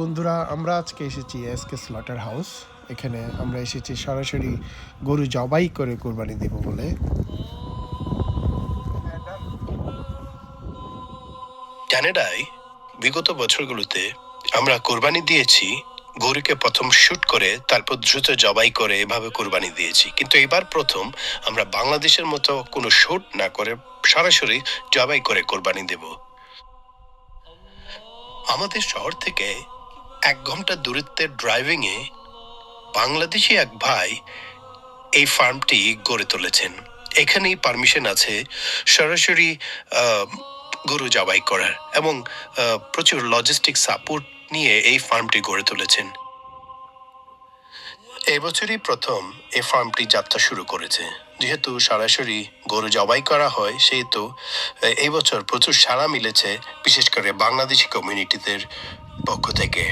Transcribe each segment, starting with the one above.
বন্ধুরা, আমরা আজকে এসেছি এসকে স্লটার হাউস এখানে আমরা এসেছি সরাসরি গরু জবাই করে কোরবানি দেব বলে। কানাডায় বিগত বছরগুলোতে আমরা কোরবানি দিয়েছি, গরুকে প্রথম শুট করে তারপর দ্রুত জবাই করে এভাবে কোরবানি দিয়েছি। কিন্তু এবার প্রথম আমরা বাংলাদেশের মতো কোনো শুট না করে সরাসরি জবাই করে কোরবানি দেব। আমাদের শহর থেকে এক ঘণ্টা দূরত্বের ড্রাইভিংয়ে বাংলাদেশি এক ভাই এই ফার্মটি গড়ে তুলেছেন। এখানেই পারমিশন আছে সরাসরি গরু জবাই করার এবং প্রচুর লজিস্টিক সাপোর্ট নিয়ে এই ফার্মটি গড়ে তুলেছেন। এবছরই প্রথম এই ফার্মটি যাত্রা শুরু করেছে। যেহেতু সরাসরি গরু জবাই করা হয়, সেহেতু এই বছর প্রচুর সাড়া মিলেছে, বিশেষ করে বাংলাদেশি কমিউনিটিদের পক্ষ থেকে।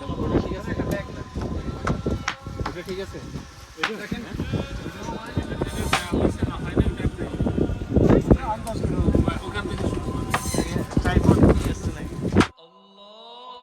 ঠিক আছে? ঠিক আছে? দেখেন।